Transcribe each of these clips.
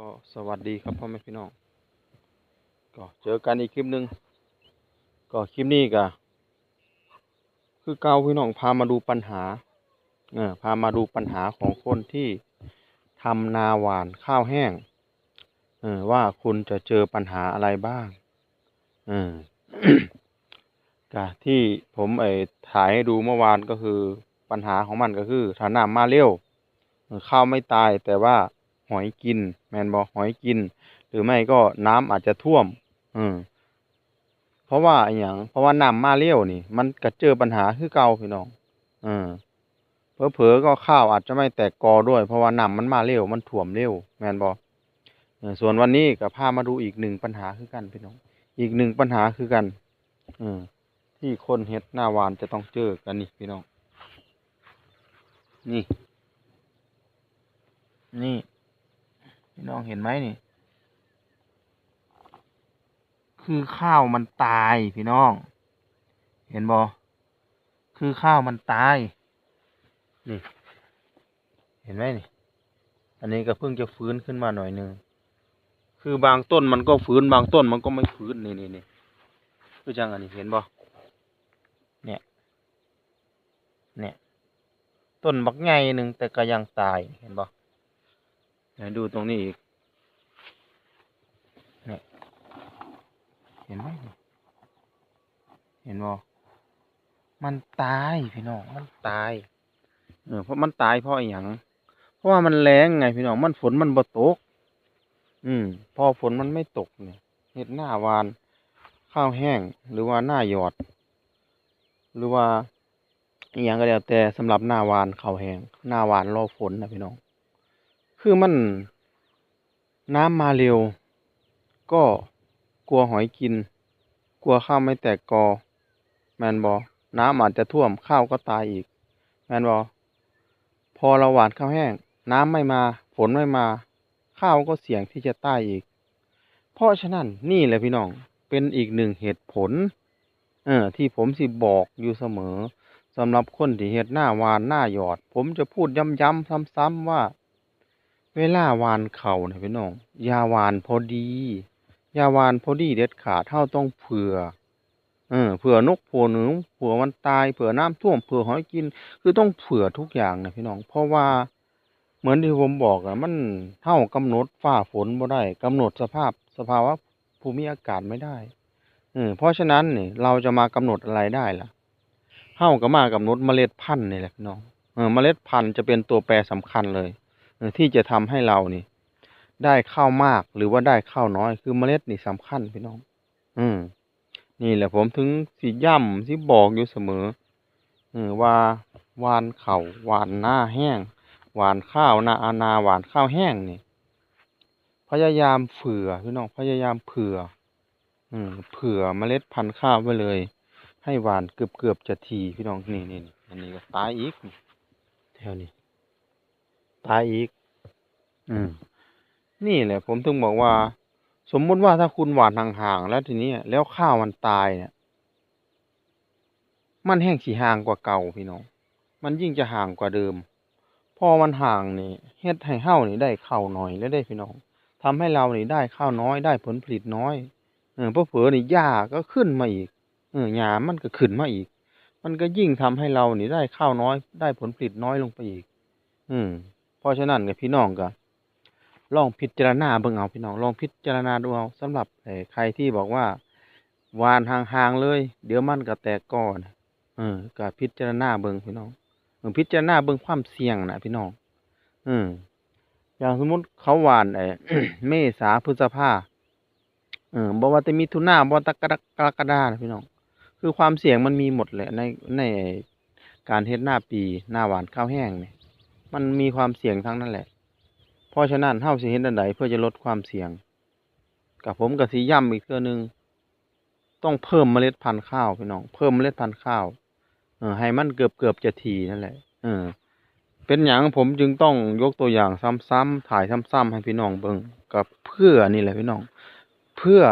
ก็สวัสดีครับพ่อแม่พี่น้อง ก็เจอกันอีกคลิปหนึ่งก็คลิปนี้ก็คือเก่าพี่น้องพามาดูปัญหาเออพามาดูปัญหาของคนที่ทำนาหวานข้าวแห้งเออว่าคุณจะเจอปัญหาอะไรบ้างเออก็ที่ผมไอ้ถ่ายให้ดูเมื่อวานก็คือปัญหาของมันก็คือถ้าน้ำมาเร็วข้าวไม่ตายแต่ว่า หอยกิน แมนบอหอยกิน หรือไม่ก็น้ำอาจจะท่วม อืมเพราะว่าอย่างเพราะว่าน้ำมาเร็วนี่ มันก็เจอปัญหาคือเก่าพี่น้องเออเผลอก็ข้าวอาจจะไม่แตกกอด้วย เพราะว่าน้ำมันมาเร็วมันท่วมเร็วแมนบอส่วนวันนี้ก็พามาดูอีกหนึ่งปัญหาคือกันพี่น้อง อีกหนึ่งปัญหาคือกันเออที่คนเฮ็ดหน้าหวานจะต้องเจอกันนี่พี่น้อง นี่ นี่ พี่น้องเห็นไหมนี่ คือข้าวมันตายพี่น้อง เห็นบอคือข้าวมันตาย นี่ เห็นไหมนี่ อันนี้ก็เพิ่งจะฟื้นขึ้นมาหน่อยหนึ่งคือบางต้นมันก็ฟื้นบางต้นมันก็ไม่ฟื้นนี่นี่นี่คือจังอันนี้เห็นบอเนี่ย เนี่ย ต้นบักไงหนึ่งแต่ก็ยังตายเห็นบอ เดี๋ยวดูตรงนี้อีกเนี่ยเห็นไหมนี่เห็นบอมันตายพี่น้อง มันตาย เออเพราะมันตายเพราะอหย่าง เพราะว่ามันแรงไงพี่น้อง มันฝนมันบ่ตก อืม พอฝนมันไม่ตกเนี่ย เห็ดหน้าวาน ข้าวแห้ง หรือว่าหน้าหยอด หรือว่าอหย่างก็แล้วแต่สำหรับหน้าวานข้าวแห้ง หน้าวานรอฝนนะพี่น้อง คือมัน น้ำมาเร็ว ก็กลัวหอยกิน กลัวข้าวไม่แตกกอ แมนบอน้ำอาจจะท่วมข้าวก็ตายอีก แมนบอพอเราหวานข้าวแห้ง น้ำไม่มา ฝนไม่มา ข้าวก็เสี่ยงที่จะตายอีก เพราะฉะนั้นนี่แหละพี่น้องเป็นอีกหนึ่งเหตุผล เออ ที่ผมสิบอกอยู่เสมอสำหรับคนที่เฮ็ดหน้าวานหน้าหยอด ผมจะพูดย้ำๆซ้ำๆว่า เวลาหวานเข่านะพี่น้องอย่าหวานพอดี ยาหวานพอดีเด็ดขาดเท่าต้องเผื่อ เออเผื่อนกเผื่อหนูเผื่อมันตายเผื่อน้ำท่วมเผื่อหอยกิน คือต้องเผื่อทุกอย่างนะพี่น้อง เพราะว่าเหมือนที่ผมบอกอะมันเท่ากำหนดฟ้าฝนบ่ได้กำหนดสภาพสภาวะภูมิอากาศไม่ได้เออเพราะฉะนั้นนี่เราจะมากำหนดอะไรได้ล่ะเท่ากับมากำหนดเมล็ดพันธุ์นี่แหละพี่น้องเออเมล็ดพันธุ์จะเป็นตัวแปรสำคัญเลย ที่จะทำให้เรานี่ ได้ข้าวมากหรือว่าได้ข้าวน้อย คือเมล็ดนี่สำคัญพี่น้อง อืม นี่แหละผมถึงสิย่ำสิบอกอยู่เสมอเออว่าหวานเข่าวหวานหน้าแห้ง หวานข้าวนาอานาหวานข้าวแห้งนี่พยายามเผื่อพี่น้องพยายามเผื่อ อืม เผื่อเมล็ดพันธุ์ข้าวไว้เลย ให้หวานเกือบเกือบๆจะทีพี่น้องนี่นี่อันนี้ก็ตายอีกแถวนี้ ตายอีก อืม นี่แหละ ผมถึงบอกว่า สมมุติว่าถ้าคุณหวานห่างๆแล้วทีนี้แล้วข้าวมันตายเนี่ย มันแห้งสีห่างกว่าเก่าพี่น้อง มันยิ่งจะห่างกว่าเดิม พอมันห่างนี่เฮ็ดให้เฮานี่ได้ข้าวน้อยแล้วได้พี่น้องทำให้เรานี่ได้ข้าวน้อยได้ผลผลิตน้อย เออเผลอๆนี่หญ้าก็ขึ้นมาอีก เออหญ้ามันก็ขึ้นมาอีกมันก็ยิ่งทำให้เรานี่ได้ข้าวน้อยได้ผลผลิตน้อยลงไปอีก อืม เพราะฉะนั้นกับพี่น้องก็ลองพิจารณาเบิ่งเอาพี่น้องลองพิจารณาดูเอาสำหรับใครที่บอกว่าหวานห่างๆเลย เดี๋ยวมันก็แตกกอนเออก็พิจารณาเบิ่งพี่น้องเออพิจารณาเบิ่งความเสี่ยงนะพี่น้องอืมอย่างสมมุติเขาหวานไอ้เมษาพฤษภาเออบ่ว่าแต่มิถุนาบ่ว่าแต่กรกรกฎานะพี่น้อง คือความเสี่ยงมันมีหมดแหละในในการเฮ็ดหน้าปีหน้าหวานข้าวแห้งเนี่ย มันมีความเสี่ยงทั้งนั้นแหละ เพราะฉะนั้นเฮาสิเฮ็ดอันใดเพื่อจะลดความเสี่ยง กับผมก็สิย้ำอีกเทื่อนึง ต้องเพิ่มเมล็ดพันธุ์ข้าวพี่น้อง เพิ่มเมล็ดพันธุ์ข้าวเออให้มันเกือบเกือบๆจะทีนั่นแหละ เออ เป็นหยังผมจึงต้องยกตัวอย่างซ้ำๆถ่ายซ้ำๆให้พี่น้องเบิ่งกับเพื่อนี่แหละพี่น้อง เพื่อ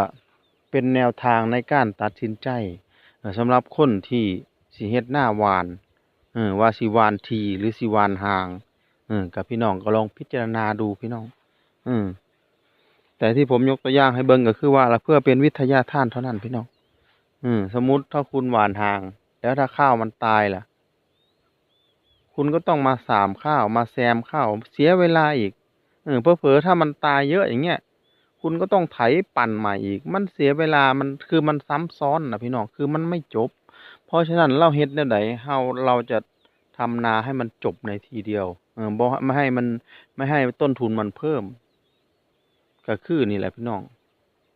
เป็นแนวทางในการตัดสินใจสำหรับคนที่สิเฮ็ดหน้าหวานเออว่าสิหวานทีหรือสิหวานห่าง ออกับพี่น้องก็ลองพิจารณาดูพี่น้อง อืม แต่ที่ผมยกตัวอย่างให้เบิ่งก็คือว่าเพื่อเป็นวิทยาท่านเท่านั้นพี่น้อง อืม สมมุติถ้าคุณหวานห่าง แล้วถ้าข้าวมันตายล่ะ คุณก็ต้องมาสามข้าวมาแซมข้าวเสียเวลาอีกเออเผลอๆถ้ามันตายเยอะอย่างเงี้ยคุณก็ต้องไถปั่นใหม่อีก มันเสียเวลามันคือมันซ้ำซ้อนนะพี่น้องคือมันไม่จบ เพราะฉะนั้นเราเฮ็ดแนวใดเฮาเราจะทำนาให้มันจบในทีเดียว เออบ่ไม่ให้มันไม่ให้ต้นทุนมันเพิ่ม ก็คือนี่แหละพี่น้อง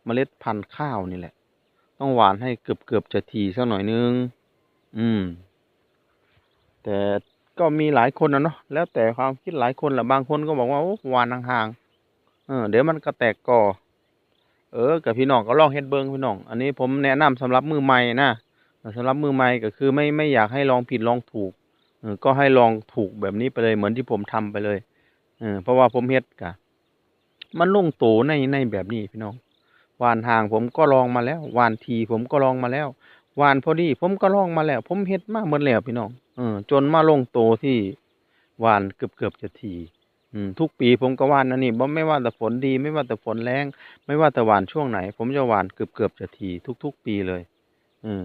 เมล็ดพันธุ์ข้าวนี่แหละ ต้องหวานให้เกือบเกือบจะทีสักหน่อยนึง อืม แต่ก็มีหลายคนนะเนาะแล้วแต่ความคิดหลายคนแหละบางคนก็บอกว่าโอ้หวานห่างๆเออ เดี๋ยวมันก็แตกก่อ เออกับพี่น้องก็ลองเฮ็ดเบิงพี่น้อง อันนี้ผมแนะนำสำหรับมือใหม่นะสำหรับมือใหม่ก็คือไม่ไม่อยากให้ลองผิดลองถูก ก็ให้ลองถูกแบบนี้ไปเลยเหมือนที่ผมทำไปเลยเออเพราะว่าผมเฮ็ดกะ มันลงโตในในแบบนี้พี่น้องวานห่างผมก็ลองมาแล้ววานทีผมก็ลองมาแล้ววานพอดีผมก็ลองมาแล้ว ผมเฮ็ดมาหมดแล้วพี่น้องเออจนมาลงโตที่วานเกือบเกือบจะทีอืมทุกปีผมก็วานอันนี้บ่ไม่ว่าแต่ฝนดี ไม่ว่าแต่ฝนแรงไม่ว่าแต่หวานช่วงไหน ผมจะหวานเกือบเกือบจะทีทุก ๆ ปีเลย อืม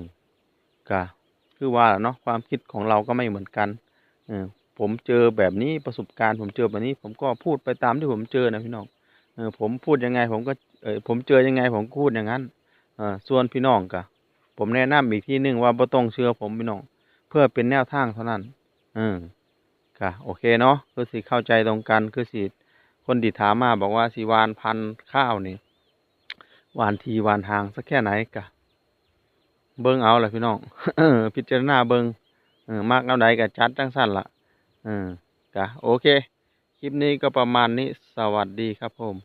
กะ คือว่าเนาะความคิดของเราก็ไม่เหมือนกันเออผมเจอแบบนี้ประสบการณ์ ผมเจอแบบนี้ ผมก็พูดไปตามที่ผมเจอนะพี่น้องเออผมพูดยังไงผมก็เออผมเจอยังไงผมก็พูดอย่างนั้นเออส่วนพี่น้องกะผมแนะนำอีกที่หนึ่งว่าบ่ต้องเชื่อผมพี่น้องเพื่อเป็นแนวทางเท่านั้นเออกะโอเคเนาะคือสิเข้าใจตรงกันคือสิคนที่ถามมาบอกว่าสิหวานพันข้าวนี่หวานทีหวานห่างสักแค่ไหนกะ เบิ้งเอาล่ะพี่น้องพิจารณาเบิ้งมากเอาใดกับชัดจังสั้นล่ะเออกะโอเค คลิปนี้ก็ประมาณนี้สวัสดีครับผม